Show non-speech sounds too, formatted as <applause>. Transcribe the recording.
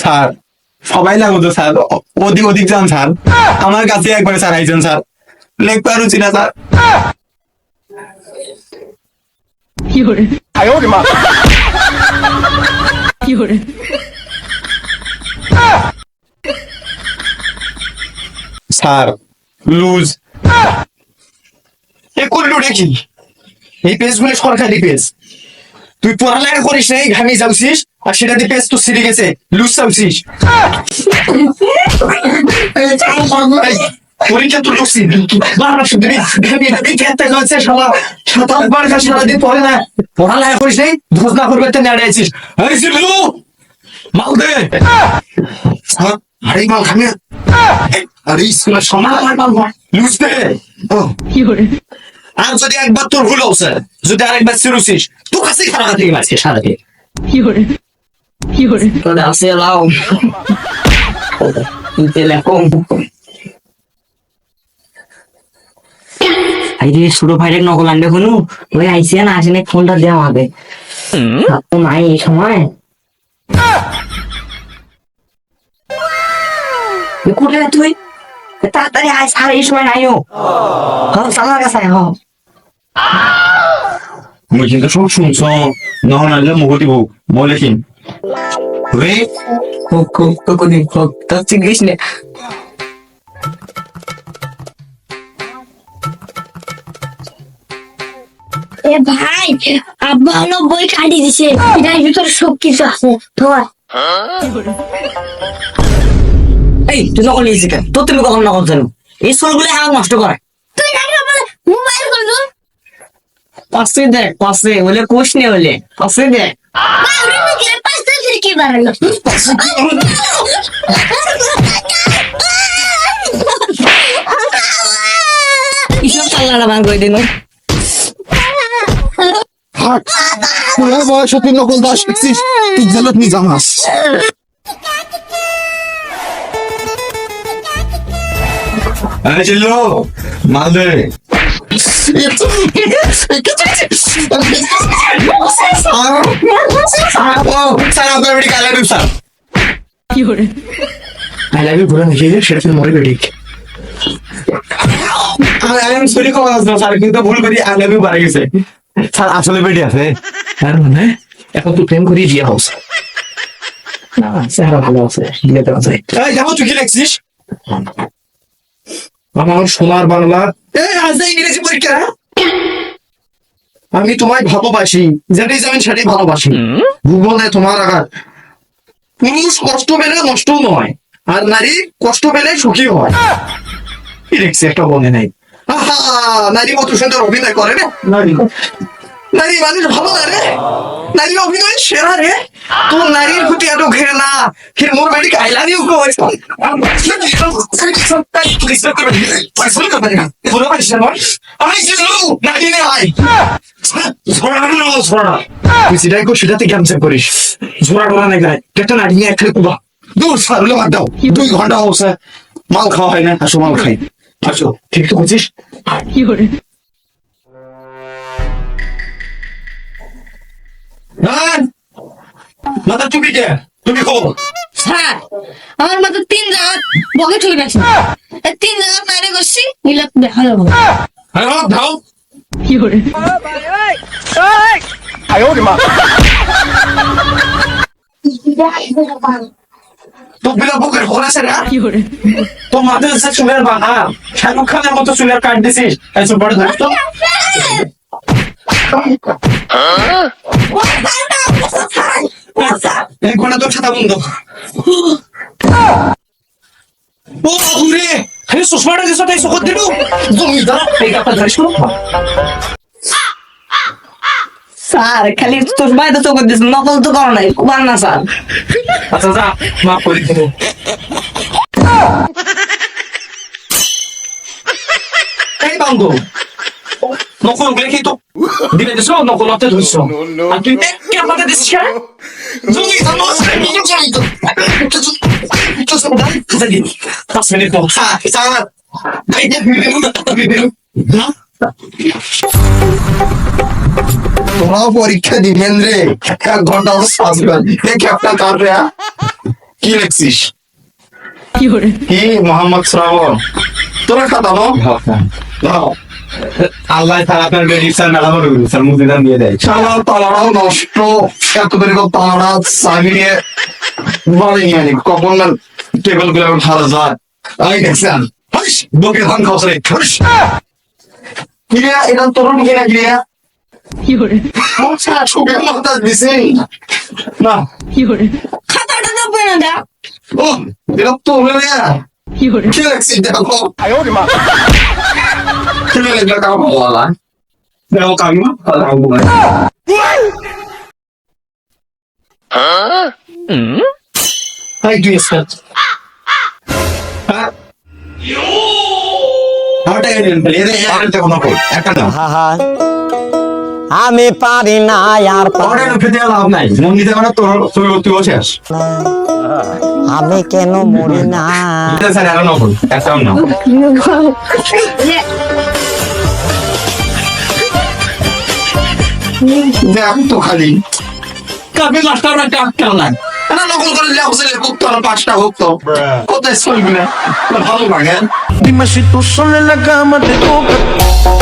Sir সবাই লাগো তো স্যার। ওদিক ওদিক যান স্যার। আমার কাছে একবারে স্যার আইছেন স্যার। লেখ পারুছি না স্যার। স্যার লুজ এ করল নাকি এই পেজগুলো সরকারি পেজ তুই পড়ালেখা করিস নাই ঘামে যাচ্ছিস আর সেটা দিয়ে পেজ তো সিরে গেছে। লুজ চাচ্ছিস পরীক্ষা তো ঢুকছি বারবার শুধু না। পড়ালেখা করিস নাই ধোস না করবে তো নেড়ে আছিস এই সিলু মাল দে আরে মাল খামে আরে স্কুলের সমাজ মাল লুজ দে। ও। আর যদি একবার তোর ভুল হচ্ছে যদি আরেকবার সিরুছিস তোর কাছেই খারাপ থেকে মারছিস সারাদিন তোদের আছে লাও লেখো আইরে ছোট ভাইরে নকল আনবে কোনো? ওই আইসিয়া না আসেনি ফোনটা দেওয়া হবে। তো নাই এই সময়। কোথায় তুই? তাড়াতাড়ি আয় স্যার এই সময় নাইও হ্যাঁ সালার কাছে আয় হ্যাঁ কিন্তু সব শুনছ। রে হোক হোক হোক নে। এ ভাই আব্বা হলো বই কাটি দিছে। এটার ভিতরে সব কিছু আছে ধর। এই তুই নকল নিয়েছিস কেন? তোর তুমি কখন নকল জানো এই স্কুলগুলো হাল নষ্ট করে। তুই আমার মোবাইল করল পাশে দেখ পাশে বলে কোষ নে বলে। পাশে দেখ। কিসব করে দিন? তোর বয়স তুই নকল দাস শিখছিস তুই জেলত নি জামাস ইউ বাড়ে গেছে। স্যার আসলে বেটি আছে। আর মানে? এখন তুই প্রেম করিয়ে বিয়ে হোস না চেহারা ভালো আছে। বিয়ে দেওয়া যায়। দেখো তুই কি লিখছিস? আমার সোনার বাংলা। ইংরেজি পরীক্ষা? আমি তোমায় ভালোবাসি যেটাই জানেন সেটাই ভালোবাসি। ভূগোলে তোমার আঘাত। পুরুষ কষ্ট পেলে নষ্ট নয় আর নারী কষ্ট পেলে সুখী হয়। একটা বলে নাই। আহা নারী কত সুন্দর অভিনয় করে না নারী। নারী মানুষ ভালো না রে? নারী অভিনয় সেরা রে। তোর নারীর প্রতি এত না ফির মোর বাড়ি আই লাভ ইউ কো দুই ঘণ্টা হচ্ছে। মাল খাওয়া হয় না, আসো, মাল খাই। আসো। ঠিক তো বুঝিস? মাথা চুপি কে? তুমি কো স্যার আমার মতো তিন জায়গা বকে ঠিক আছে এই তিন জায়গা বাইরে করছি নিলে দেখা যাব হ্যাঁ ধাও। তো বিলা বুকের খোলা আছে রে তো মাথায় সে চুলের বাঁধা। শাহরুখ খানের মতো চুলের কাট দিছিস বড় ধরিস তো। কোনা তোর ছাতা বন্ধ। ও বাবুরে খালি সুষমাটা দিছ তাই চকত দিলো জমি দাঁড়া এই কাপটা ধরিস স্যার খালি তোর বাইরে তো করে দিস নকল তো করো নাই কুবার না স্যার। আচ্ছা যা মাফ করে দিব এই বান্ধব নকল লেখি তো দিলে দিছ নকল হাতে ধরছ। আর তুই কে হাতে দিছিস জমি জানো আমি জমি তো খাতা দিন পাঁচ মিনিট পর স্যার তোরাও পরীক্ষা দিবেন রে এক ঘণ্টা আসবেন দেখে আপনার কার রে কি লিখছিস কি মোহাম্মদ শ্রাবণ তোরা খাতা নো দাও আল্লাহ তারা আপনার রেজিস্টার মেলা করে স্যার মুদিদান দিয়ে দেয়। শালার তালাটাও নষ্ট। এত দেরি করে তালাটা চাবি নিয়ে বাড়ি নিয়ে আনি। কখন না টেবিলগুলো এখন ভালো যায়। আমি দেখছেন। বকে ধান খাওয়া। কিরিয়া এটা তোর মুখে না। কিরিয়া না খাতাটা দেবো না দা ও এটা তো হলো না কি লিখছিস দেখো। নিন এদের একটা কোনো কই একটা না আমি পারি না আর পারি খেতে লাভ নাই। মন দিতে মানে তোর তুই তুই শেষ। আমি কেন মরি না? এটা স্যার একটাও না। <laughs> দেখ তো খালি। কামি মাস্টার একটা একটা না না নকল করে লেখছে লেখক তো পাঁচটা হোক তো কোথায় চলবি না? ভালো লাগে। Dime তো tú sola en